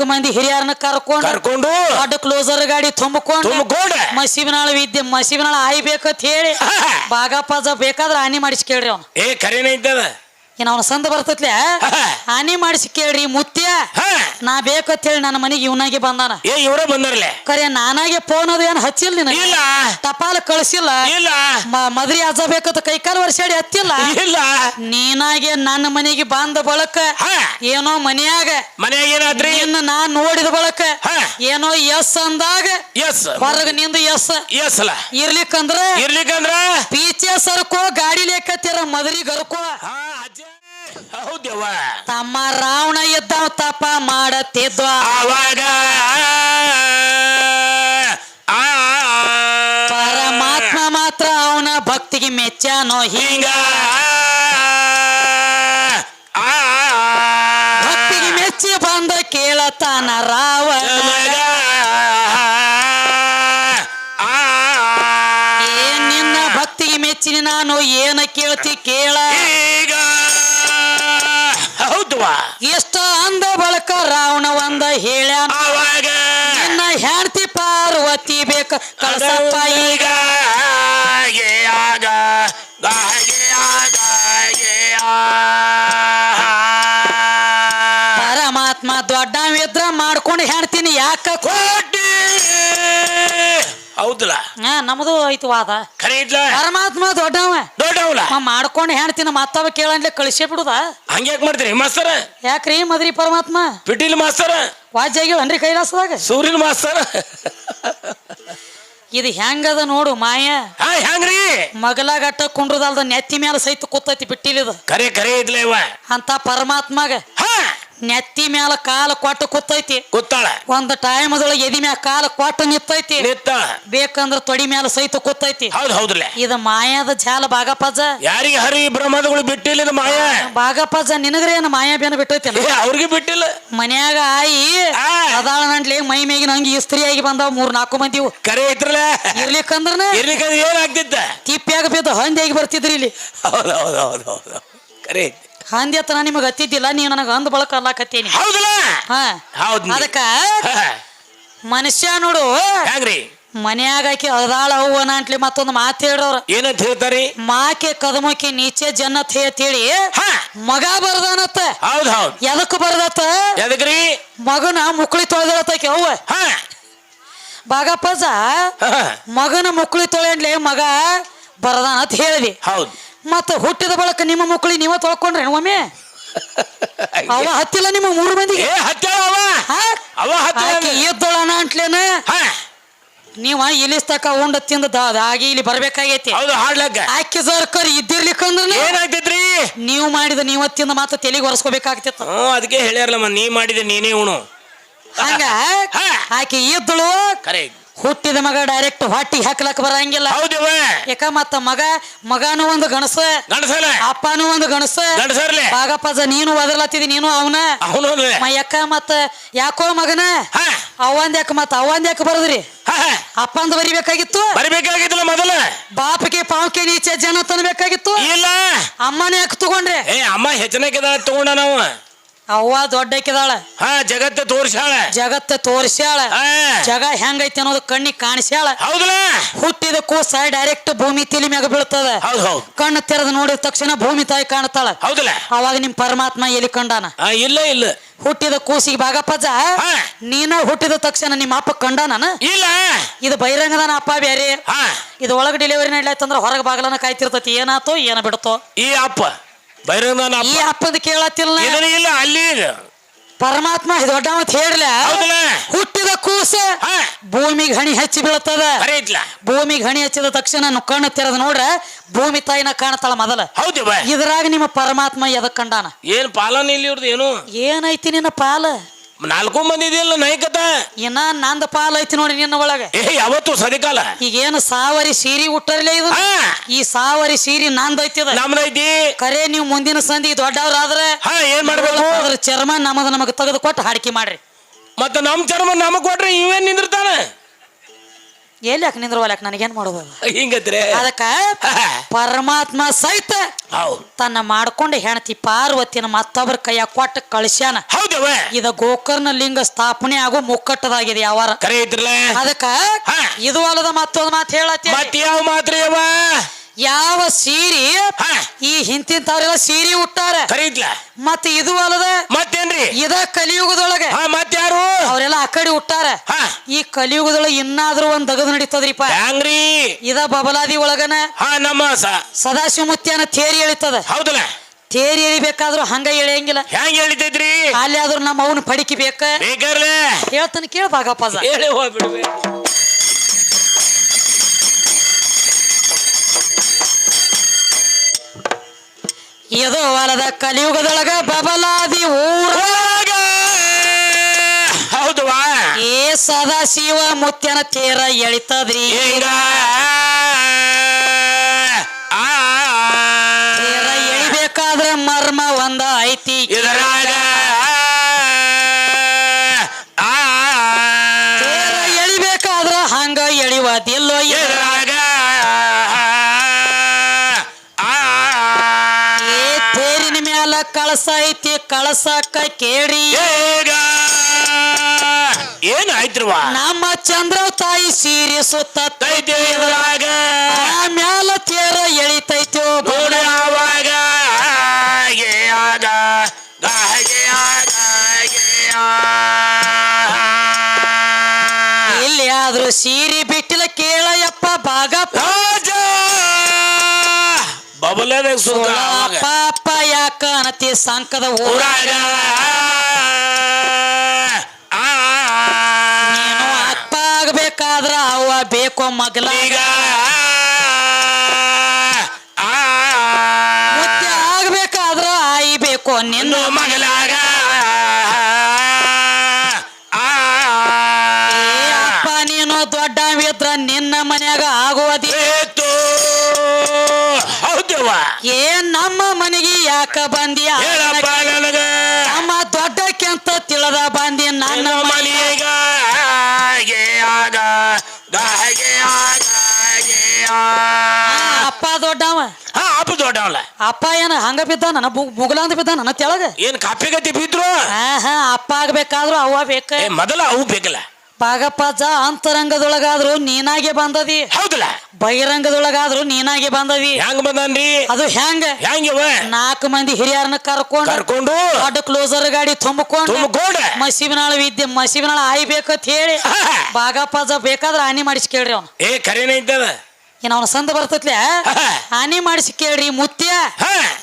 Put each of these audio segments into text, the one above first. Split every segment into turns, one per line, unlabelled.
ನಾಲ್ಕು ಮಂದಿ ಹಿರಿಯರನ್ನ ಕರ್ಕೊಂಡು
ಕರ್ಕೊಂಡು
ದೊಡ್ಡ ಕ್ಲೋಸರ್ ಗಾಡಿ ತುಂಬಿಕೊಂಡು
ತುಂಬಿಕೊಂಡ
ಮಸೀಬಿನಾಳ ವಿದ್ಯೆ ಮಸೀಬಿನಾಳ ಆಯ್ಬೇಕಂತ ಹೇಳಿ ಬಾಗಪ್ಪ ಬೇಕಾದ್ರೆ ಹಾನಿ ಮಾಡಿಸಿ ಕೇಳ್ರಿ ಅವ್ನು.
ಏ ಕರೇನ ಇದ್ದದ
ಇನ್ನು ಅವನ ಸಂದ ಬರ್ತೈತ್ಲೆ? ಹಾನಿ ಮಾಡಿಸಿ ಕೇಳ್ರಿ ಮುತ್ಯ. ನಾ ಬೇಕಂತ ಹೇಳಿ ನನ್ನ ಮನೆಗೆ ಇವನಾಗೆ ಬಂದಾನ.
ಏ ಇವರೇ ಬಂದಾರಲ್ಲೇ
ಕರೆ ನಾನಾಗೆ ಫೋನ್ ಅದು ಏನು ಹಚ್ಚಿಲ್ಲ ನಿನಗೆ?
ಇಲ್ಲ.
ಟಪಾಲ ಕಳಿಸಿಲ್ಲ.
ಇಲ್ಲ.
ಮದ್ರಿ ಅಜ್ಜ ಬೇಕಂತ ಕೈಕಾಲು ವರ್ಷಾಡಿ ಹತ್ತಿಲ್ಲ
ಇಲ್ಲ.
ನೀನಾಗೆ ನನ್ನ ಮನೆಗೆ ಬಂದ ಬಳಕ ಏನೋ ಮನೆಯಾಗ
ಮನೆಯಾಗ ಏನಾದ್ರಿ?
ಇನ್ನ ನಾ ನೋಡಿದ ಬಳಕ. ಏನೋ ಎಸ್ ಅಂದಾಗ
ಎಸ್.
ಹೊರಗ ನಿಂದ ಎಸ್.
ಎಸ್ ಅಲ್ಲ.
ಇರ್ಲಿಕ್ಕಂದ್ರ
ಇರ್ಲಿಕ್ಕಂದ್ರ?
ಪೀಚೆ ಸರ್ಕೋ ಗಾಡಿ ಲೇಕತ್ತಿರ ಮದ್ರಿ ಗರ್ಕೋ.
ಹೌದವ್ವ
ತಮ್ಮ ರಾವಣ ಇದ್ದಾವ ತಪ ಮಾಡತ್ತಿದ್ವ
ಅವಾಗ
ಪರಮಾತ್ಮ ಮಾತ್ರ ಅವನ ಭಕ್ತಿಗೆ ಮೆಚ್ಚಾನೋ ಹಿಂಗ ಭಕ್ತಿಗೆ ಮೆಚ್ಚಿ ಬಂದ ಕೇಳತಾನ ರಾವಣ ಏನ್ ನಿನ್ನ ಭಕ್ತಿಗೆ ಮೆಚ್ಚಿನ ನಾನು ಏನ ಕೇಳ್ತಿ ಕೇಳ ಪಾರ್ವತಿ ಬೇಕ. ಕಳಸಪ್ಪ ಈಗ ನಮ್ದು ಐತಿ ವಾದ.
ಖರೆ ಇದ್ಲ?
ಪರಮಾತ್ಮ ದೊಡ್ಡವ.
ದೊಡ್ಡವಲ್ಲ?
ಅವ ಮಾಡ್ಕೊಂಡು ಹೆಣ್ತಿನ ಮತ್ತವ ಕೇಳಂದ್ಲೆ ಕಳಿಸಿ ಬಿಡುದ.
ಹಂಗ್ಯಾಕ್ ಮಾಡ್ತೀರಿ ಮಾಸ್ತರ?
ಯಾಕ್ರಿ ಮದ್ರಿ ಪರಮಾತ್ಮ?
ಪಿಟೀಲ್ ಮಾಸ್ತರ?
ವಾಜ್ಯಾಗಿವನ್ರಿ ಕೈಲಾಸದಾಗ?
ಸೂರ್ಯನ ಮಾಸ್ತರ?
ಇದು ಹೆಂಗದ ನೋಡು ಮಾಯ.
ಹಾ ಹೆಂಗ್ರಿ?
ಮಗಲಾಗಟ್ಟ ಕುಂಡ್ರದಲ್ದ ನೆತ್ತಿ ಮ್ಯಾಲ ಸಹಿತ ಕೂತೈತಿ ಬಿಟ್ಟಿಲಿದ
ಖರೆ ಖರೆ ಕರೆ ಇವ.
ಅಂತ ಪರಮಾತ್ಮಗ ನೆತ್ತಿ ಮ್ಯಾಲ ಕಾಲ ಕೊಟ್ಟು ಕೂತೈತಿ.
ಕೂತಾಳ.
ಒಂದು ಟೈಮ್ ಅದೊಳಗೆ ಎದಿ ಮ್ಯಾಲ ಕಾಲು ಕೊಟ್ಟು ನಿತ್ತೈತಿ
ನಿತ್ತಾಳ
ಬೇಕಂದ್ರ ತೊಡಿ ಮ್ಯಾಲ ಸಹಿತ ಕೂತೈತಿ.
ಹೌದ್ ಹೌದ್ರಲ್ಲ
ಇದು ಮಾಯಾದ ಜಾಲ ಬಾಗಪ್ಪಜ
ಯಾರಿಗೆ ಹರಿ ಬ್ರಹ್ಮದಗಳು ಬಿಟ್ಟಿಲ್ಲ ಇದು ಮಾಯ?
ನಿನಗ್ರೆ ಏನು ಮಾಯಾ ಬೇನ ಬಿಟ್ಟೈತಿ
ಏ ಅವ್ರಿಗೆ ಬಿಟ್ಟಿಲ್ಲ.
ಮನ್ಯಾಗ ಆಯಿ
ಆ.
ಅದಾಳ ನಂಡ್ಲಿ ಮೈ ಮೇಗಿನ ಹಂಗೆ ಇಸ್ತ್ರೀ ಆಗಿ ಬಂದಾವ ಮೂರ್ ನಾಲ್ಕು ಮಂದಿ.
ಕರೆ ಇದ್ರಲ್ಲ?
ಇರ್ಲಿಕ್ಕಂದ್ರನ?
ಇರ್ಲಿಕ್ಕಂದ್ರೆ ಏನಾಗ್ತಿತ್ತ
ತಿಪ್ಪ್ಯಾಗ ಬಿದ್ದು ಹಂದಿಯಾಗಿ ಬರ್ತಿದ್ರಿ ಇಲ್ಲಿ.
ಹೌದು ಹೌದು ಹೌದು ಹೌದು. ಕರೆ ಐತಿ.
ಹಂದಿ ಹತ್ರ ನಾ ನಿಮಗ್ ಹತ್ತಿದ್ದಿಲ್ಲ ನೀವು ನನಗೆ ಅಂದ ಬಳಕ ಅಲ್ಲಾಕತ್ತೀನಿ
ಹೌದಲ್ಲ?
ಹಾ.
ಹೌದ್.
ಅದಕ್ಕ ಮನುಷ್ಯ ನೋಡು.
ಹೆಂಗ್ರಿ
ಮನ್ಯಾಗ ಆಕಿ ಅದಾಳ ಅವ್ವನ ಅಂಟ್ಲಿ ಮತ್ತೊಂದು ಮಾತು ಹೇಳೋರು
ಏನಂತ ಹೇಳ್ತಾರಿ?
ಮಾಕೆ ಕದಮಕ್ಕೆ ನೀಚೆ ಜನ್ನತ್ ಹೇಳಿ
ಹಾ.
ಮಗ ಬರ್ದಾನತ್ತ.
ಹೌದ್ ಹೌದ್.
ಎದಕ್ ಬರ್ದತ್ತ?
ಎದಕ್ರಿ?
ಮಗನ ಮುಕ್ಳಿ ತೊಳೆದಳತ್ತಾಕಿ ಅವ್ವ.
ಹಾ.
ಬಾಗಪ್ಪಜ ಮಗನ ಮುಕ್ಳಿ ತೊಳೆಂಡ್ಲೆ ಮಗ ಬರ್ದಾನ ಅಂತ ಹೇಳಿದಿ.
ಹೌದ್.
ಮತ್ತ ಹುಟ್ಟಿದ ಬಳಕ ನಿಮ್ಮ ಮಕ್ಕಳಿಗೆ ನೀವ ತೊಳ್ಕೊಂಡ್ರೆ ಒಮ್ಮೆ? ಅವ ಹತ್ತಿಲ್ಲ ನಿಮ್ಮ ಮೂರು ಮಂದಿಗೆ
ಏ ಹತ್ತಾಳ ಅವ.
ಹಾ?
ಅವ ಹತ್ತಾಳ
ಆಕಿ ಇದ್ದೊಳನ ಅಂಟ್ಲೇನ?
ನೀವು
ನೀವ ಇಲಿಸ್ತಕ ಉಂಡ ತಿಂದ ಆಗಿ ಇಲ್ಲಿ ಬರ್ಬೇಕಾಗೈತಿ. ಆಕಿ ಸರ್ಕರ್ ಇದ್ದಿರ್ಲಿಕ್ಕಂದ್ರ
ಏನಾಗ್ತೈತ್ರಿ
ನೀವು ಮಾಡಿದ ನೀವತ್ತಿಂದ ಮಾತ್ರ ತೆಲಿಗೆ ಒರೆಸ್ಕೋಬೇಕಾಗ್ತಿತ್ತು.
ಅದಕ್ಕೆ ಹೇಳ್ಯಾರಲ್ಲ ನೀ ಮಾಡಿದ ನೀನೇ ಉಣು.
ಹಂಗ? ಆಕೆ ಎದ್ದಳು ಇದ್ದಳು
ಕರೆ.
ಹುಟ್ಟಿದ ಮಗ ಡೈರೆಕ್ಟ್ ಹೊಟ್ಟಿ ಹಾಕ್ಲಕ್ ಬರಂಗಿಲ್ಲ.
ಹೌದವ
ಯಾಕ ಮತ್ತ ಮಗ ಮಗನು ಒಂದು ಗಣಸ
ಅಪ್ಪನು
ಅಪ್ಪನೂ ಒಂದು ಗಣಸ
ಗಂಡಸರ್ಲೆ.
ಬಾಗಪ್ಪಜ ನೀನು ಒದರ್ಲತ್ತಿದಿ ನೀನು ಅವನ.
ಅವನು
ಯಾಕ ಮತ್ತ ಯಾಕೋ ಮಗನ?
ಹಾ.
ಅವಂದ ಯಾಕ ಮತ್ತ ಅವಂದ ಯಾಕ ಬರದ್ರಿ. ಅಪ್ಪಂದ ಬರಿಬೇಕಾಗಿತ್ತು?
ಬರಿಬೇಕಾಗಿತ್ತಲ್ಲ ಮೊದಲ.
ಬಾಪಿಗೆ ಪಾವಕೆ ನೀಚೆ ಜನ ತನ್ಬೇಕಾಗಿತ್ತು?
ಇಲ್ಲ.
ಅಮ್ಮನ ಯಾಕೆ ತಗೊಂಡ್ರೆ?
ಏ ಅಮ್ಮ ಹೆಚ್ಚನಕ್ಕಿದ ತಗೊಂಡ ನಾವು.
ಅವ್ವ ದೊಡ್ಡಕ್ಕಿದಾಳ.
ಹಾ ಜಗತ್ತ ತೋರ್ಸಾಳ
ಜಗತ್ತ ತೋರ್ಸ್ಯಾಳ. ಜಗ ಹೆಂಗೈತಿ ಅನ್ನೋದು ಕಣ್ಣಿಗೆ ಕಾಣಿಸ್ಯಾಳ.
ಹೌದಲ್ಲ
ಹುಟ್ಟಿದ ಕೂಸ ಡೈರೆಕ್ಟ್ ಭೂಮಿ ತಿಲಿ ಮ್ಯಾಗ ಬೀಳ್ತದ.
ಹೌದು ಹೌದು.
ಕಣ್ಣು ತೆರೆದು ನೋಡಿದ ತಕ್ಷಣ ಭೂಮಿ ತಾಯಿ ಕಾಣ್ತಾಳ.
ಹೌದಲ್ಲ
ಅವಾಗ ನಿಮ್ ಪರಮಾತ್ಮ ಎಲ್ಲಿ ಕಂಡಾನ?
ಇಲ್ಲ ಇಲ್ಲ.
ಹುಟ್ಟಿದ ಕೂಸಿಗೆ ಬಾಗಪ್ಪಜ
ಹಾ.
ನೀನ ಹುಟ್ಟಿದ ತಕ್ಷಣ ನಿಮ್ಮ ಅಪ್ಪ ಕಂಡಾನ
ಇಲ್ಲ.
ಇದು ಬಹಿರಂಗದಾನ ಅಪ್ಪ ಬೇರೆ ಇದು ಒಳಗೆ ಡೆಲಿವರಿ ನಡ್ಲಾಯ್ತಂದ್ರ ಹೊರಗೆ ಬಾಗಲನ ಕಾಯ್ತಿರ್ತತಿ. ಏನಾತೋ ಏನ ಬಿಡ್ತೋ.
ಈ ಅಪ್ಪ. ಬೈರಂಗನ
ಈ
ಅಪ್ಪ.
ಅಪ್ಪದ ಕೇಳತ್ತಿಲ್ಲ
ಇದನ್ನ ಇಲ್ಲ ಅಲ್ಲಿ.
ಪರಮಾತ್ಮ ಹೇಳ್ಲ.
ಹೌದಲ್ಲ.
ಹುಟ್ಟಿದ ಕೂಸ ಭೂಮಿಗೆ ಹಣಿ ಹಚ್ಚಿ ಬೀಳ್ತದ ಭೂಮಿಗೆ ಹಣಿ ಹಚ್ಚಿದ ತಕ್ಷಣ ಕಣ್ಣು ತೆರೆದು ನೋಡ್ರ ಭೂಮಿ ತಾಯಿನ ಕಾಣತಾಳ ಮೊದಲ.
ಹೌದು
ಇದ್ರಾಗ ನಿಮ್ಮ ಪರಮಾತ್ಮ ಎದಕ್ ಕಂಡಾನ?
ಏನ್ ಪಾಲನ ಇಲ್ಲಿ ಇವ್ರದ್ದು ಏನು?
ಏನೈತಿ ನಿನ್ನ ಪಾಲ?
ನಾಲ್ಕು ಮಂದಿ ಇದೆಯಲ್ಲ ನೈಕತ
ಇನ್ನ ನಂದ ಪಾಲ್ ಐತಿ ನೋಡಿ ನಿನ್ನ ಒಳಗೆ.
ಏ ಯಾವತ್ತು ಸದಿಕಾಲ
ಈಗೇನು ಸಾವರಿ ಸೀರಿ ಉಟ್ಟರ್ಲೇ ಇದು?
ಹಾ.
ಈ ಸಾವರಿ ಸೀರಿ ನಂದ್ ಐತಿ
ನಮ್ದೈತಿ
ಕರೆ ನೀವು ಮುಂದಿನ ಸಂಧಿ ದೊಡ್ಡವ್ರಾದ್ರೆ
ಹಾ ಏನ್ ಮಾಡ್ಬೇಕು?
ಅದ್ರ ಚರ್ಮ ನಮದ ನಮಗ ತೆಗೆದು ಕೊಟ್ಟು ಹಾಡಿಕೆ ಮಾಡ್ರಿ.
ಮತ್ತೆ ನಮ್ ಚರ್ಮ ನಮಗ್ ಕೊಟ್ರೆ ಇವೇನ್ ನಿಂದಿರ್ತಾನ?
ಎಲ್ಲಿ ಯಾಕೆ ನಿಂದ್ರವಲ್ಯಾಕ ನನಗೇನ್ ಮಾಡೋದು ಹಿಂಗದ್ರೆ?
ಹಿಂಗತ್ರೆ
ಅದಕ್ಕ ಪರಮಾತ್ಮ ಸಹಿತ ತನ್ನ ಮಾಡ್ಕೊಂಡು ಹೆಣತಿ ಪಾರ್ವತಿನ ಮತ್ತೊಬ್ಬರ ಕೈಯಾಗ ಕೊಟ್ಟ ಕಳಿಸ್ಯಾನ.
ಹೌದವ
ಇದ ಗೋಕರ್ಣ ಲಿಂಗ ಸ್ಥಾಪನೆ ಆಗೋ ಮುಕ್ಕಟ್ಟದಾಗಿದೆ ಯಾವಾರ.
ಕರೆ
ಅದಕ್ಕ. ಇದು ಅಲ್ಲದ ಮತ್ತೊಂದು ಮಾತು ಹೇಳತ್ತಿ
ಯಾವ ಮಾತ್ರ ಯಾವ
ಸೀರಿ ಈ ಹಿಂತಿಂತವ್ರೆಲ್ಲ ಸೀರೆ ಉಟ್ಟಾರ?
ಕರೆ ಐತ್ಲ
ಮತ್ತ ಇದು ಅಲ್ಲದ
ಮತ್ತೇನ್ರಿ?
ಇದ ಕಲಿಯುಗದೊಳಗೆ
ಹಾ ಮತ್ಯಾರು
ಅವರೆಲ್ಲ ಆ ಕಡೆ
ಉಟ್ಟಾರ.
ಈ ಕಲಿಯುಗದೊಳಗೆ ಇನ್ನಾದ್ರೂ ಒಂದ್ ದಗದು ನಡೀತದ್ರಿಪ್ಪ.
ಹ್ಯಾಂಗ್ರಿ?
ಇದ ಬಬಲಾದಿ ಒಳಗನ
ನಮ್ಮ
ಸದಾಶಿವಮೂರ್ತಿಯನ್ನ ತೇರಿ ಎಳಿತದ.
ಹೌದಲ್ಲ?
ತೇರಿ ಎಳಿಬೇಕಾದ್ರೂ ಹಂಗ ಎಳೆಯಂಗಿಲ್ಲ.
ಹೆಂಗ್ ಎಳಿತೈತ್ರಿ?
ಅಲ್ಲಿ ಆದ್ರೂ ನಮ್ಮ ಅವನು ಪಡಿಕಿ ಬೇಕ? ಹೇಳ್ತಾನೆ ಕೇಳ ಭಾಗಪ್ಪಜ
ಹೇಳಿ ಹೋಗ್ಬಿಡ್ವೆ
ಇದು ಹೊಲದ ಕಲಿಯುಗದೊಳಗ ಬಬಲಾದಿ ಊರ
ಊರಾಗ ಹೌದವಾ
ಏ ಸದಾಶಿವ ಮುತ್ಯನ ತೇರ ಎಳಿತದ್ರಿ. ತೇರ ಎಳಿಬೇಕಾದ್ರ ಮರ್ಮ ಒಂದ ಐತಿ.
ಇದರಾಗ ಆ
ತೇರ ಎಳಿಬೇಕಾದ್ರ ಹಂಗ ಎಳಿವದಿಲ್ಲೋ ಎ-
ಇದರಾಗ ಆ
ಏ ತೇರಿನ ಮ್ಯಾಲ ಕಳಸ ಐತಿ ಕಳಸಕ್ಕ ಕೇಳಿ
ಏನ್ ಏನಾಯ್ತ್ರವ
ನಮ್ಮ ಚಂದ್ರ ತಾಯಿ ಸೀರೆ ಸುತ್ತ ಮ್ಯಾಲ ತೇರ ಎಳಿತೈತೋ
ಆವಾಗ
ಇಲ್ಲಿ ಆದ್ರೂ ಸೀರೆ ಬಿಟ್ಟಿಲ್ಲ ಕೇಳಯಪ್ಪ ಭಾಗಪ್ಪ
ಆವಾಗ
ಪಾಪ ಯಾಕ ಅನತಿ ಸಂಕದ ಊರ.
ಊರಾಗ
ನೀನು ಅಪ್ಪ ಆಗ್ಬೇಕಾದ್ರ ಅವ್ವ ಬೇಕೋ ಮಗಲ ಏ ನಮ್ಮ ಮನೆಗೆ ಯಾಕ ಬಂದಿಯ?
ಹೇಳಪ್ಪ ನನಗ?
ನಮ್ಮ ದೊಡ್ಡಕ್ಕೆಂತ ತಿಳದ ಬಂದಿ ನನ್ನ
ನನ್ನ
ಮನೆ
ಮನೆಗ ಹಾಗೆ ಆಗ ಹಾಗೆ ಆಗ ಹಾಗೆ ಆ.
ಅಪ್ಪ ದೊಡ್ಡವ.
ಹಾ ಅಪ್ಪ ದೊಡ್ಡವಲ್ಲ.
ಅಪ್ಪ ಏನ ಹಂಗ ಬಿದ್ದ ನನ್ನ ಮುಗಲ ಅಂತ ಬಿದ್ದ ನನ್ನ ತೆಳಗ?
ಏನ್ ಕಾಪಿ ಗತಿ ಬಿದ್ರು
ಹಾ ಅಪ್ಪ ಆಗ್ಬೇಕಾದ್ರು ಅವ್ವ ಬೇಕ.
ಏ ಮೊದಲ ಅವು ಬೇಕಲ್ಲ.
ಪಾಗಪ್ಪಜ್ಜ ಅಂತರಂಗದೊಳಗಾದ್ರು ನೀನಾಗೆ ಬಂದದಿ.
ಹೌದಲ್ಲ.
ಬಹಿರಂಗದೊಳಗಾದ್ರು ನೀನಾಗೆ ಬಂದದಿ.
ಹೆಂಗ್ ಬಂದನ್ರಿ?
ಅದು ಹೆಂಗ?
ಹೆಂಗಿವ?
ನಾಲ್ಕು ಮಂದಿ ಹಿರಿಯರನ್ನ ಕರ್ಕೊಂಡು
ಕರ್ಕೊಂಡು
ದೊಡ್ಡ ಕ್ಲೋಸರ್ ಗಾಡಿ ತುಂಬಿಕೊಂಡು
ತುಂಬಿಕೊಂಡ.
ಮಸೀಬಿನಾಳ ವಿದ್ಯೆ ಮಸೀಬಿನಾಳ ಆಯ್ಬೇಕಂತ ಹೇಳಿ ಬಾಗಪ್ಪಾಜ ಬೇಕಾದ್ರೆ ಹಾನಿ ಮಾಡಿಸಿ ಕೇಳ್ರಿ ಅವ್ನು.
ಏ ಕರೆನೇ ಇದ್ದದ?
ಇನ್ನು ಅವನ ಸಂದ ಬರ್ತತ್ಲೆ? ಹಾನಿ ಮಾಡಿಸಿ ಕೇಳ್ರಿ ಮುತ್ಯ.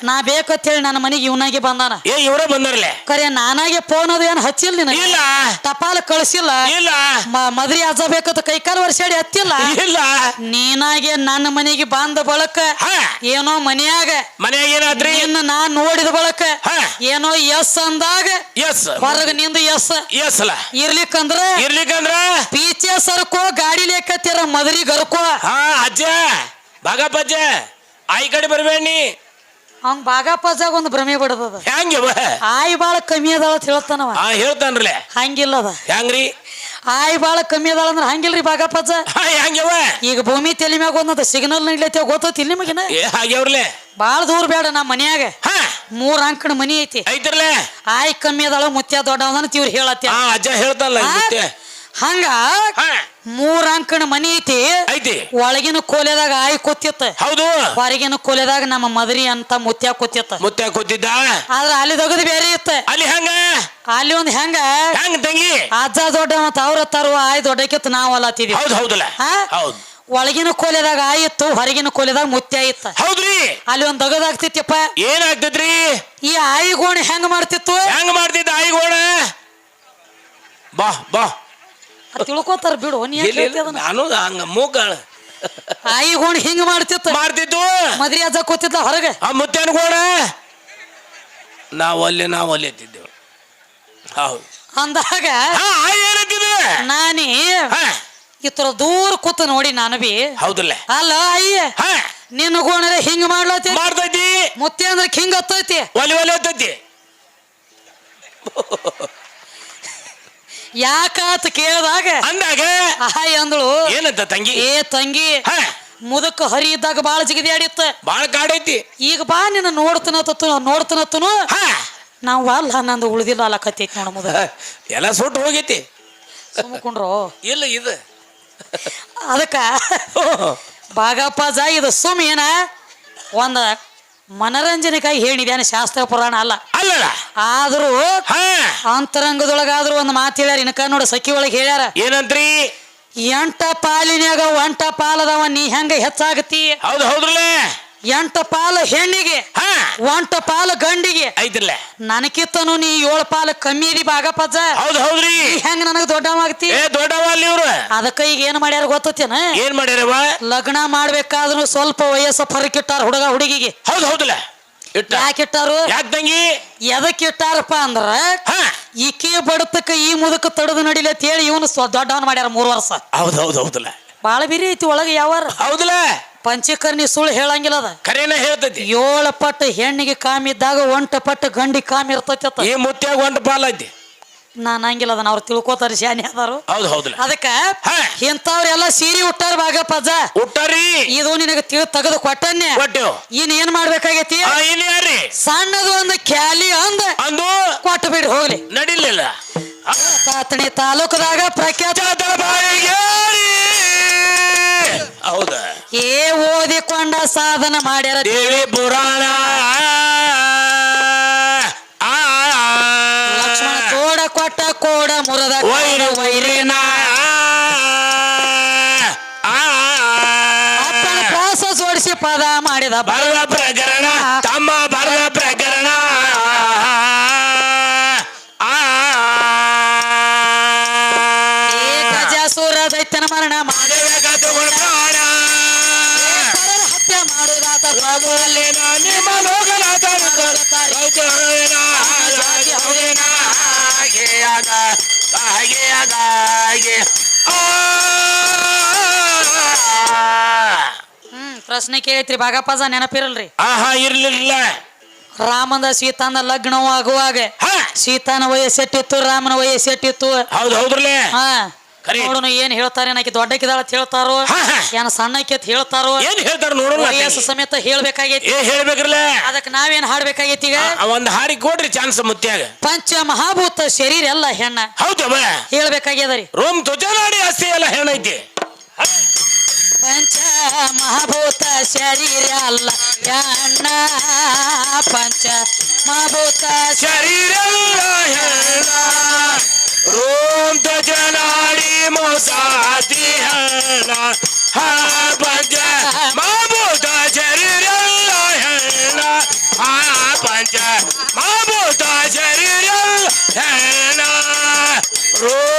ನಾ ಅಂತ ಹೇಳಿ ನನ್ನ ಮನೆಗೆ ಇವನಾಗೆ ಬಂದಾನ.
ಏ ಇವರೇ ಬಂದರ್ಲೆ?
ಕರೆ ನಾನಾಗೆ ಫೋನ್ ಅದು ಏನು ಹಚ್ಚಿಲ್ಲ ನಿನಗೆ?
ಇಲ್ಲ.
ಟಪಾಲ ಕಳಿಸಿಲ್ಲ.
ಇಲ್ಲ.
ಮ- ಮದ್ರಿ ಅಜ್ಜ ಬೇಕಂತ ಕೈಕಾಲು ವರ್ಷಾಡಿ ಹತ್ತಿಲ್ಲ
ಇಲ್ಲ.
ನೀನಾಗೆ ನನ್ನ ಮನೆಗೆ ಬಂದ ಬಳಕ
ಹಾ.
ಏನೋ ಮನೆಯಾಗ
ಮನ್ಯಾಗ ಏನಾದ್ರಿ?
ನಿನ್ನ ನಾ ನೋಡಿದ ಬಳಕ
ಹಾ.
ಏನೋ ಎಸ್ ಅಂದಾಗ
ಎಸ್.
ಹೊರಗ ನಿಂದ ಎಸ್.
ಎಸ್ ಅಲ್ಲ.
ಇರ್ಲಿಕ್ಕಂದ್ರ
ಇರ್ಲಿಕ್ಕಂದ್ರ?
ಪೀಚೆ ಸರ್ಕೋ ಗಾಡಿ ಲೇಕತ್ತಿರ ಮದ್ರಿ ಗರ್ಕೋ.
ಹಾ ಅಜ್ಜ ಭಾಗಪ್ಪ ಅಜ್ಜ ಆಯಿ ಕಡೆ ಬರ್ಬೇಡಿ.
ಅವ್ನ್ ಬಾಗಪ್ಪಜಾಗ ಒಂದು ಭ್ರಮೆ ಬಿಡದದ.
ಹೆಂಗಿವ
ಆಯ್ ಬಾಳ ಕಮ್ಮಿ ಅದಾಳ ಅಂತ ಹೇಳ್ತಾನವ
ಹಾ ಹೇಳ್ತಾನ್ರಲ್ಲ
ಹಂಗಿಲ್ಲದ
ಹೆಂಗ್ರಿ?
ಆಯ್ ಬಾಳ ಕಮ್ಮಿ ಅದಾಳ ಅಂದ್ರ ಹಂಗಿಲ್ರಿ ಬಾಗಪ್ಪಜ್ಜ
ಹಾ ಹೆಂಗಿವ
ಈಗ ಭೂಮಿ ತಲೆ ಮ್ಯಾಗ ಒಂದದ ಸಿಗ್ನಲ್ ನಿಡ್ಲೈತಿ ಗೊತ್ತೈತಿ ನಿಮಗಿನ?
ಏ ಹಾಗ್ಯವ್ರಲೆ
ಬಾಳ ದೂರ ಬೇಡ ನಮ್ಮ ಮನ್ಯಾಗ.
ಹಾ.
ಮೂರ್ ಅಂಕಣ ಮನಿ ಐತಿ.
ಐತ್ರಲೆ?
ಆಯ್ ಕಮ್ಮಿ ಅದಾಳ ಮುತ್ಯ ದೊಡ್ಡವನ ಇವ್ರು ಹೇಳತ್ತಿ
ಹಾ ಅಜ್ಜ ಹೇಳ್ತಾನಲ್ಲ ಮತ್ತೆ
ಹಂಗ ಮೂರ ಅಂಕಣ ಮನಿ ಐತಿ.
ಐತಿ.
ಒಳಗಿನ ಕೋಲೆದಾಗ ಆಯಿ ಕೂತಿತ್ತ.
ಹೌದು.
ಹೊರಗಿನ ಕೋಲೆದಾಗ ನಮ್ಮ ಮದರಿ ಅಂತ ಮುತ್ಯ ಕೂತಿತ್ತ.
ಮುತ್ಯ ಕೂತಿದ್ದ?
ಆದ್ರ ಅಲ್ಲಿ ದಗದು ಬೇರೆ ಇತ್ತ.
ಅಲ್ಲಿ ಹಂಗ?
ಅಲ್ಲಿ ಒಂದ್ ಹೆಂಗ?
ಹೆಂಗ್ ತಂಗಿ?
ಅಜ್ಜ ದೊಡ್ಡ ಮತ್ತ ಅವ್ರ ತರುವ ಆಯ್ ದೊಡ್ಡಕ್ಕಿತ್ತು ನಾವು ಅಲ್ಲತ್ತಿದ್ವಿ
ಹೌದು ಹೌದಲ್ಲ. ಹೌದು.
ಒಳಗಿನ ಕೋಲೆದಾಗ ಆಯಿತ್ತು ಇತ್ತು ಹೊರಗಿನ ಕೋಲೆದಾಗ ಮುತ್ಯ ಇತ್ತ.
ಹೌದ್ರಿ.
ಅಲ್ಲಿ ಒಂದ್ ದಗದಾಗ್ತಿತ್ತಪ್ಪ
ಆಗ್ತದ್ರಿ?
ಈ ಆಯಿ ಗೋಣಿ ಹೆಂಗ್ ಮಾಡ್ತಿತ್ತು?
ಹೆಂಗ್ ಮಾಡ್ತಿದ್ದ ಆಯಿಗೋಣ? ಬಾ ಬಾ.
ಅದ್ ತಿಳ್ಕೊತಾರ ಬಿಡು ನೀ ಯಾಕ್
ಎಲ್ಲಿ
ಹೇಳ್ತಿ ಅದನ್ನ?
ನಾನು ಹಂಗ ಮೂಗಾಳ.
ಆಯಿ ಗೋಣಿ ಹಿಂಗ್ ಮಾಡ್ತಿತ್ತು.
ಮಾಡ್ತಿದ್ದು?
ಮದ್ರಿ ಅಜ್ಜ ಕೂತಿದ್ಲ ಹೊರಗೆ.
ಆ ಮುತ್ತೇನ್ ಗೋಣ ನಾವು ಅಲ್ಲಿ ನಾವು ಅಲ್ಲಿ ಎತ್ತಿದ್ದೆವು. ಹೌದು.
ಅಂದಾಗ
ಹಾ ಆಯ್ ಏನತ್ತಿದ
ನಾನಿ
ಇತ್ರ
ಇತರ ದೂರ ಕೂತ ನೋಡಿ ನಾನು ಬಿ.
ಹೌದಲ್ಲ?
ಅಲ್ಲ ಅಯ್ಯ.
ಹಾ.
ನಿನ್ನ ಗೋಣರೆ ಹಿಂಗ್ ಮಾಡ್ಲತ್ತಿ?
ಮಾಡ್ತೈತಿ?
ಮುತ್ತೆ ಅಂದ್ರೆ ಹಿಂಗ್ ಹತ್ತೈತಿ.
ಒಲಿ ಒಲಿ ಎತ್ತೈತಿ
ಯಾಕಾತ ಕೇಳಿದಾಗ?
ಅಂದಾಗ
ಹಾಯ್ ಅಂದಳು
ಏನಂತ ತಂಗಿ?
ಏ ತಂಗಿ
ಹಾ.
ಮುದಕ್ಕ ಹರಿ ಇದ್ದಾಗ ಬಾಳ ಜಿಗದಿ ಆಡಿತ್ತ.
ಬಾಳ ಕಾಡೈತಿ
ಈಗ ಬಾ ನಿನ್ನ ನೋಡ್ತನತ್ತು ನೋಡ್ತನತ್ತನು.
ಹಾ.
ನಾವು ಅಲ್ಲ ನಂದು ಉಳಿದಿಲ್ಲ ಅಲ್ಲ ಕತ್ತೈತಿ ನೋಡ ಮುದ
ಎಲ್ಲ ಸುಟ್ಟು ಹೋಗೈತಿ.
ಸುಮ್ಕೊಂಡ್ರು
ಇಲ್ಲ ಇದು.
ಅದಕ್ಕ ಬಾಗಪ್ಪ ಜಾ ಇದು ಸುಮ್ ಏನ? ಒಂದ ಮನರಂಜನೆಗಾಗಿ ಹೇಳಿದ್ಯಾನ ಶಾಸ್ತ್ರ ಪುರಾಣ ಅಲ್ಲ.
ಅಲ್ಲ
ಆದ್ರೂ ಅಂತರಂಗದೊಳಗಾದ್ರೂ ಒಂದು ಮಾತು ಹೇಳ್ಯಾರ. ಇನ್ಕ ನೋಡ ಸಖಿ ಒಳಗೆ ಹೇಳ್ಯಾರ.
ಏನಂತ್ರಿ?
ಎಂಟ ಪಾಲಿನ್ಯಾಗ ಒಂಟ ಪಾಲದವ ನೀ ಹೆಂಗ ಹೆಚ್ಚಾಗತಿ?
ಹೌದು ಹೌದ್ರಲ್ಲೇ.
ಎಂಟ ಪಾಲು ಹೆಣ್ಣಿಗೆ
ಹಾ.
ಒಂಟ ಪಾಲು ಗಂಡಿಗೆ.
ಐದಿಲ್ಲ
ನನಕಿತ್ತನು ನೀ ಏಳು ಪಾಲು ಕಮ್ಮಿ ಇದಿ ಬಾಗಪ್ಪಜ್ಜ
ಹೌದು ಹೌದ್ರಿ.
ನೀ ಹೆಂಗ ನನಗ ದೊಡ್ಡವಾಗ್ತಿ?
ಏ ದೊಡ್ಡವ ಅಲ್ಲಿ ಇವ್ರು.
ಅದಕ್ಕ ಈಗ ಏನ್ ಮಾಡ್ಯಾರ ಗೊತ್ತೇನ
ಏನ್ ಮಾಡ್ಯಾರವ
ಲಗ್ನ ಮಾಡ್ಬೇಕಾದ್ರೂ ಸ್ವಲ್ಪ ವಯಸ್ಸು ಫರಕ್ ಇಟ್ಟಾರ ಹುಡುಗ ಹುಡುಗಿಗೆ.
ಹೌದು ಹೌದಲ್ಲ. ಇಟ್ಟ.
ಯಾಕೆ ಇಟ್ಟಾರು?
ಯಾಕೆ ತಂಗಿ?
ಎದಕ್ ಇಟ್ಟಾರಪ್ಪ ಅಂದ್ರ
ಹಾ.
ಈಕೆ ಬಡತಕ್ಕ ಈ ಮುದಕ ತಡದು ನಡಿಲಿ ಅಂತ ಹೇಳಿ ಇವನು ದೊಡ್ಡವನ್ ಮಾಡ್ಯಾರ ಮೂರು ವರ್ಷ.
ಹೌದು ಹೌದು ಹೌದಲ್ಲ.
ಬಾಳ ಬಿರಿ ಐತಿ ಒಳಗೆ ಯಾವಾರ.
ಹೌದಲ್ಲ
ಪಂಚಕರ್ಣಿ ಸುಳ್ಳು ಹೇಳಂಗಿಲ್ಲ ಅದ.
ಕರೇನ ಹೇಳ್ತೈತಿ?
ಏಳು ಪಟ್ಟು ಹೆಣ್ಣಿಗೆ ಕಾಮ್ ಇದ್ದಾಗ ಒಂಟ ಪಟ್ಟು ಗಂಡಿ ಕಾಮಿ ಇರ್ತೈತಿ ಅತ್ತ.
ಈ ಮುತ್ಯಾಗ ಒಂದ್ ಪಾಲ್ ಐತಿ.
ನಾನ್ ಹಂಗಿಲ್ಲ ಅದನ್ನ ಅವ್ರು ತಿಳ್ಕೊತಾರ ಶಾನೆ ಅದಾರು.
ಹೌದು ಹೌದಲ್ಲ
ಅದಕ್ಕ
ಹಾ.
ಇಂಥವ್ರೆಲ್ಲ ಸೀರೆ ಉಟ್ಟಾರ ಬಾಗಪ್ಪಜ್ಜ
ಉಟ್ಟಾರಿ?
ಇದು ನಿನಗೆ ತಿಳಿ ತೆಗೆದು ಕೊಟ್ಟನ್ನೆ.
ಕೊಟ್ಟೆವು.
ಇನ್ ಏನ್ ಮಾಡ್ಬೇಕಾಗೈತಿ?
ಆ ಇನ್ ಯಾರಿ?
ಸಣ್ಣದು ಒಂದು ಖ್ಯಾಲಿ ಅಂದ.
ಅಂದು?
ಕೊಟ್ಟು ಬಿಡಿ ಹೋಗ್ಲಿ.
ನಡಿಲಿಲ್ಲ.
ತಾತಣಿ ತಾಲೂಕದಾಗ ಪ್ರಖ್ಯಾತ
ಹೌದ
ಏ ಓದಿಕೊಂಡ ಸಾಧನ ಮಾಡ್ಯಾರ
ದೇವಿ ಪುರಾಣ. ಆ,
ಲಕ್ಷ್ಮಣ ಕೋಡ ಕೊಟ್ಟ ಕೋಡ ಮುರದ
ವೈರ ವೈರಿನ.
ಜೋಡಿಸಿ ಪದ ಮಾಡಿದ ಬ-
ನಿಮ್ಮ ಲೋಕನಾಥ ರೌದ್ರವೇನ ಹಾಗೆ
ಹ್ಮ್ ಪ್ರಶ್ನೆ ಕೇಳಿತ್ರಿ ಭಾಗಪ್ಪ ನೆನಪಿರಲ್ರಿ.
ಆಹಾ ಇರ್ಲಿಲ್ಲ
ರಾಮಂದ ಸೀತಾನ ಲಗ್ನವಾಗುವಾಗ ಸೀತಾನ ವಯಸ್ಸೆಟ್ಟಿತ್ತು ರಾಮನ ವಯಸ್ಸೆಟ್ಟಿತ್ತು.
ಹೌದು ಹೌದ್ರಲ್ಲೇ?
ಹಾ.
ಖರೆ.
ನೋಡೋಣ ಏನ್ ಹೇಳ್ತಾರೆ ನಾಕಿ ದೊಡ್ಡಕಿದಾಳ ಅಂತ ಹೇಳ್ತಾರೋ
ಹಾ, ಹಾ.
ಏನ ಸಣ್ಣಕ್ಕೆ ಅಂತ ಹೇಳ್ತಾರೋ
ಏನ್ ಹೇಳ್ತಾರ ನೋಡೋಣ
ವಯಸ್ಸು ಸಮೇತ ಹೇಳ್ಬೇಕಾಗೈತಿ.
ಏ ಹೇಳ್ಬೇಕ್ರಲ್ಲ?
ಅದಕ್ಕೆ ನಾವೇನ್ ಹಾಡ್ಬೇಕಾಗೈತಿ ಈಗ?
ಆ, ಒಂದ್ ಹಾಡಿ ಕೊಡ್ರಿ ಚಾನ್ಸ್ ಮುತ್ಯಾಗ.
ಪಂಚ ಮಹಾಭೂತ ಶರೀರ ಎಲ್ಲ ಹೆಣ್ಣ.
ಹೌದಮ್ಮ
ಹೇಳ್ಬೇಕಾಗ್ಯದರಿ
ರೋಮ್ ಧ್ವಜನಾಡಿ ಅಸ್ಥಿ ಎಲ್ಲ ಹೆಣ್ಣೈತಿ
ಪಂಚ ಮಹಾಭೂತ ಶರೀರ ಅಲ್ಲ ಹೆಣ್ಣ. ಪಂಚ ಮಹಾಭೂತ
ಶರೀರ ಎಲ್ಲ ಹೆಣ್ಣ. ರೋಮ್ ತ್ವಚನಾಡಿ ಮೋಸಾತಿ ಹೆಣ್ಣ ಹಾ ಪಂಚ ಮಾಭೂತ ಶರೀರಲ್ಲ ಹೆಣ್ಣ ಹಾ ಪಂಚ ಮಾಭೂತ ಶರೀರಲ್ಲ ಹೆಣ್ಣ ರೋಮ್ ತ್ವಚನಾಡಿ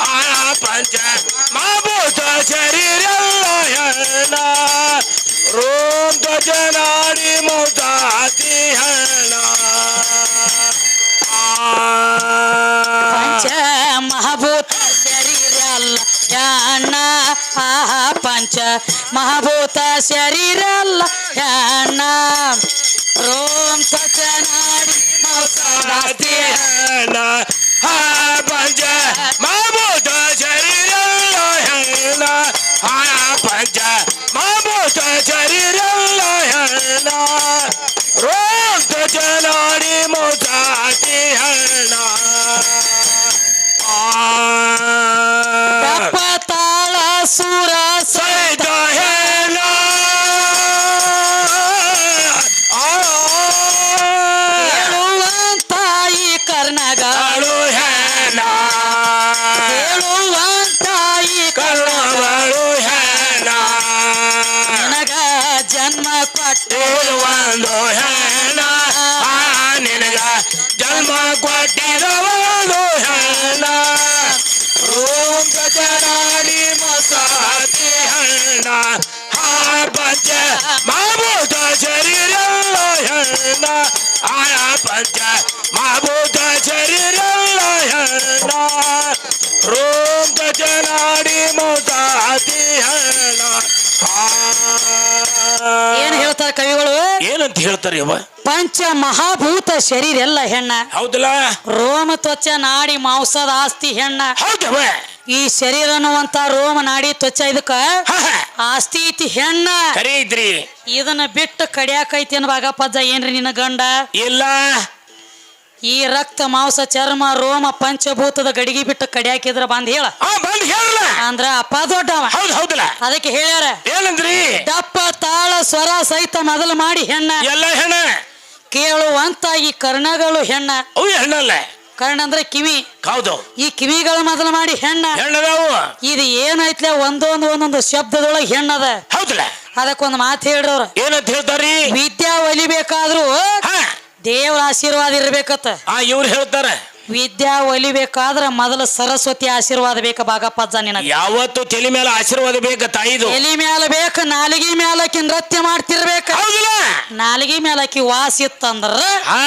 ಹಣ ಆ ಪಂಚ ಮಾಭೂತ ಶರೀರಲ್ಲ ಹಣ ಓಂ ಧ್ವಜನಾಡಿ ಮೋಸಾತಿ ಹಣ
ಪಂಚ ಮಹಾಭೂತ ಶರೀರ ಅಲ್ಲ ಯಾಣ ಆಹ ಪಂಚ ಮಹಾಭೂತ ಶರೀರ ಅಲ್ಲ ಯಾಣ ರೋಂ ತ್ವಚನಾಡಿ ಮೋಸ
ಆಸ್ತಿ ಹೆಣ ಹಾ ಹೆಣ ಆಯ ಪಂಚ ಏನಂತ ಹೇಳ್ತಾರೆ ಯವ್ವ
ಪಂಚ ಮಹಾಭೂತ ಶರೀರ ಎಲ್ಲ ಹೆಣ್ಣ.
ಹೌದಲ್ಲ?
ರೋಮ ತ್ವಚ ನಾಡಿ ಮಾಂಸದ ಆಸ್ತಿ ಹೆಣ್ಣ.
ಹೌದವ?
ಈ ಶರೀರ ಅನ್ನುವಂತ ರೋಮ ನಾಡಿ ತ್ವಚ ಇದಕ್ಕ? ಆಸ್ತಿ ಐತಿ ಹೆಣ್ಣ.
ಕರೆ ಇದ್ರಿ.
ಇದನ್ನ ಬಿಟ್ಟು ಕಡಿಯಾಕೈತಿ ಅನ್ನ ಪಜ್ಜ ಏನ್ರಿ ನಿನ್ನ ಗಂಡ?
ಇಲ್ಲ.
ಈ ರಕ್ತ ಮಾಂಸ ಚರ್ಮ ರೋಮ ಪಂಚಭೂತದ ಗಡಿಗೆ ಬಿಟ್ಟು ಕಡಿಯಾಕಿದ್ರ ಬಂದ್ ಹೇಳ.
ಆ ಬಂದ್ ಹೇಳಲ್ಲ.
ಅಂದ್ರ ಅಪ್ಪ ದೊಡ್ಡವ.
ಹೌದು ಹೌದಲ್ಲ.
ಅದಕ್ಕೆ ಹೇಳ್ಯಾರ.
ಏನಂದ್ರಿ?
ದಪ್ಪ ತಾಳ ಸ್ವರ ಸಹಿತ ಮೊದಲು ಮಾಡಿ ಹೆಣ್ಣ.
ಎಲ್ಲ ಹೆಣ್ಣ.
ಕೇಳುವಂತ ಈ ಕರ್ಣಗಳು ಹೆಣ್ಣ.
ಅವು ಹೆಣ್ಣಲ್ಲ.
ಕರ್ಣ ಅಂದ್ರೆ ಕಿವಿ.
ಹೌದು.
ಈ ಕಿವಿಗಳ ಮೊದಲು ಮಾಡಿ ಹೆಣ್ಣ. ಇದು ಏನೈತ್ಲೆ ಒಂದೊಂದು ಒಂದೊಂದು ಶಬ್ದದೊಳಗೆ ಹೆಣ್ಣದ.
ಹೌದಲ್ಲ.
ಅದಕ್ಕೊಂದು ಮಾತು ಹೇಳ್ರವ್ರ
ಏನಂತ ಹೇಳ್ತಾರಿ
ವಿದ್ಯಾ ಒಲಿಬೇಕಾದ್ರೂ ದೇವ್ರ ಆಶೀರ್ವಾದ ಇರ್ಬೇಕತ್ತ.
ಆ ಇವ್ರು ಹೇಳ್ತಾರೆ.
ವಿದ್ಯಾ ಒಲಿಬೇಕಾದ್ರ ಮೊದಲ ಸರಸ್ವತಿ ಆಶೀರ್ವಾದ ಬೇಕ ಬಾಗಪ್ಪಜ್ಜ ನಿನಗೆ.
ಯಾವತ್ತು ತಲೆ ಮೇಲೆ ಆಶೀರ್ವಾದ ಬೇಕ ತಾಯಿದು?
ಎಲಿ ಮೇಲೆ ಬೇಕ ನಾಲಿಗೆ ಮ್ಯಾಲಕಿ ನೃತ್ಯ ಮಾಡ್ತಿರ್ಬೇಕ.
ಹೌದಿಲ್ಲ?
ನಾಲಿಗೆ ಮ್ಯಾಲಕಿ ವಾಸ ಇತ್ತಂದ್ರ
ಹಾ.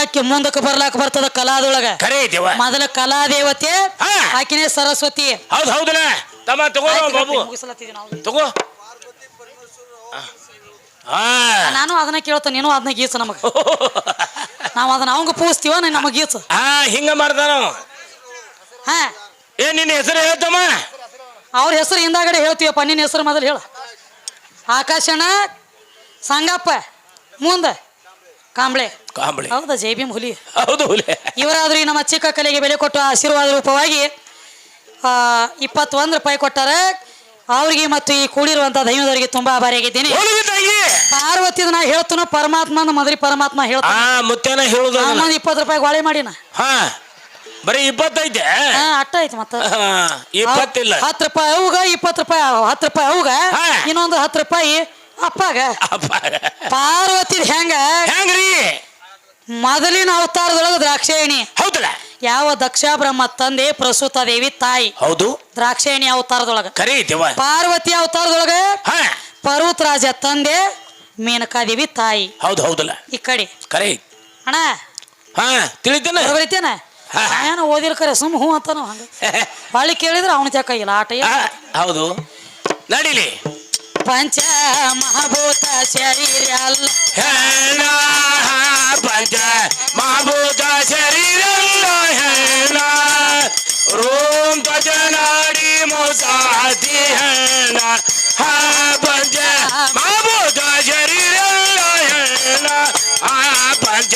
ಆಕಿ ಮುಂದಕ್ಕೆ ಬರ್ಲಾಕ ಬರ್ತದ ಕಲಾದೊಳಗ.
ಐತಿವ
ಮೊದಲ ಕಲಾ ದೇವತೆ
ಹಾ.
ಆಕಿನೇ ಸರಸ್ವತಿ.
ಹೌದ್ ಹೌದಿಲ್ಲ ತಮ್ಮ ತಗೋ ಬಾಬು.
ಮುಗಿಸ್ಲತ್ತಿದೀವಿ ನಾವು.
ತಗೋ.
ನಾನು ಅದನ್ನ ಕೇಳ್ತೇನೆ ನೀನು ಅದನ್ನ ಗೀಸ ನಮಗ. ನಾವು ಅದನ್ನ ಅವಂಗ ಪೂಸ್ತೀವ ನೀನ್ ನಮಗ ಗೀಸ.
ಆ ಹಿಂಗ ಮಾಡ್ತಾನ.
ಹಾ.
ಏ ನಿನ್ನ ಹೆಸರು ಹೇಳ್ತಮ್ಮ.
ಅವ್ರ ಹೆಸರು ಹಿಂದಾಗಡೆ ಹೇಳ್ತೀವಪ್ಪ ನಿನ್ನ ಹೆಸರು ಮೊದಲು ಹೇಳ. ಆಕಾಶಣ ಸಂಗಪ್ಪ ಮುಂದ ಕಾಂಬ್ಳೆ.
ಕಾಂಬಳಿ.
ಹೌದಾ ಜೈ ಭೀಮ್ ಹುಲಿ
ಹೌದು ಹುಲಿ.
ಇವರಾದ್ರೂ ಈ ನಮ್ಮ ಚಿಕ್ಕ ಕಲೆಗೆ ಬೆಲೆ ಕೊಟ್ಟು ಆಶೀರ್ವಾದ ರೂಪವಾಗಿ ಆ, ಇಪ್ಪತ್ತೊಂದು ರೂಪಾಯಿ ಕೊಟ್ಟಾರ ಅವ್ರಿಗೆ ಮತ್ತು ಈ ಕೂಡಿರುವಂತ ದೈವದವರಿಗೆ ತುಂಬಾ ಆಭಾರಿಯಾಗಿದ್ದೀನಿ ಪಾರ್ವತಿ ನಾ ಹೇಳ್ತಾನ ಪರಮಾತ್ಮ ಮದ್ರಿ ಪರಮಾತ್ಮ ಹೇಳ್ತಾನ.
ಮುತ್ತೇನ ಹೇಳುದು
ಇಪ್ಪತ್ತು ರೂಪಾಯಿ ಗೋಳೆ ಮಾಡಿನ.
ಹಾ ಬರೀ ಇಪ್ಪತ್ತೈತೆ?
ಅಟ್ಟ ಐತಿ ಮತ್ತ.
ಇಪ್ಪತ್ತಿಲ್ಲ.
ಹತ್ತು ರೂಪಾಯಿ ಅವಾಗ ಇಪ್ಪತ್ತು ರೂಪಾಯಿ. ಹತ್ತು ರೂಪಾಯಿ ಅವಾಗ. ಇನ್ನೊಂದು ಹತ್ತು ರೂಪಾಯಿ ಅಪ್ಪಾಗ.
ಅಪ್ಪ.
ಪಾರ್ವತಿ ಹೆಂಗ?
ಹೆಂಗ್ರಿ?
ಮೊದಲಿನ ಅವತಾರದೊಳಗ ದ್ರಾಕ್ಷಾಯಣಿ.
ಹೌದಲ್ಲ?
ಯಾವ ದಕ್ಷ ಬ್ರಹ್ಮ ತಂದೆ ಪ್ರಸೂತ ದೇವಿ ತಾಯಿ?
ಹೌದು.
ದ್ರಾಕ್ಷಾಯಣಿ ಅವತಾರದೊಳಗ.
ಕರೆ
ಪಾರ್ವತಿ ಅವತಾರದೊಳಗ?
ಪರ್ವತ
ರಾಜ ತಂದೆ ಮೇನಕಾದೇವಿ ತಾಯಿ.
ಹೌದು ಹೌದಲ್ಲ.
ಈ ಕಡೆ.
ಕರೆ.
ಅಣ್ಣ.
ಹಾ ತಿಳಿತೇನ.
ಬರೀತೇನ. ಏನೋ ಓದಿಲ್ ಕರೆ ಸುಮ್ ಹೂ ಅಂತಾನು ಹಂಗ. ಹೊಳ್ಳಿ ಕೇಳಿದ್ರೆ ಅವನ ಚಕ್ಕ ಇಲ್ಲ ಆಟ
ಹೌದು. ನಡಿಲಿ.
ಪಂಚ ಮಹಾಭೂತ ಶರೀರ ಅಲ್ಲ
ಹೆಣ ಪಂಚ ಮಹಾಭೂತ ಶರೀರ ಹೆಣ ರೋಂ ಭಜನಾಡಿ ಮೋಸಾದಿ ಹೆಣ ಹಾ, ಪಂಚ ಮಹಾಭೂತ ಶರೀರ ಹೆಣ ಆ ಪಂಚ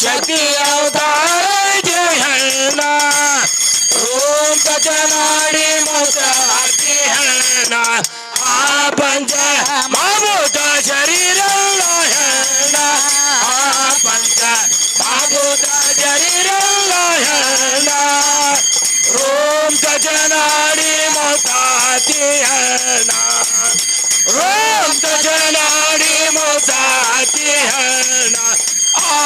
ಶಕ್ತಿ ಅವತಾರ ಹೆಣ ಓಂ ಕಚನಾಡಿ ಮೋಸಾತಿ ಹೆಣ ಆ ಪಂಚ ಮಾಭೂತ ಶರೀರ ಹೆಣ ಆ ಪಂಚ ಮಾಭೂತ ಶರೀರ ಹೆಣ ಓಂ ಕಚನಾಡಿ ಮೋಸಾತಿ ಹೆಣ ರೋಂತ ಜನಾಡಿ ಮೋಸಾತಿ ಹಣ ಆ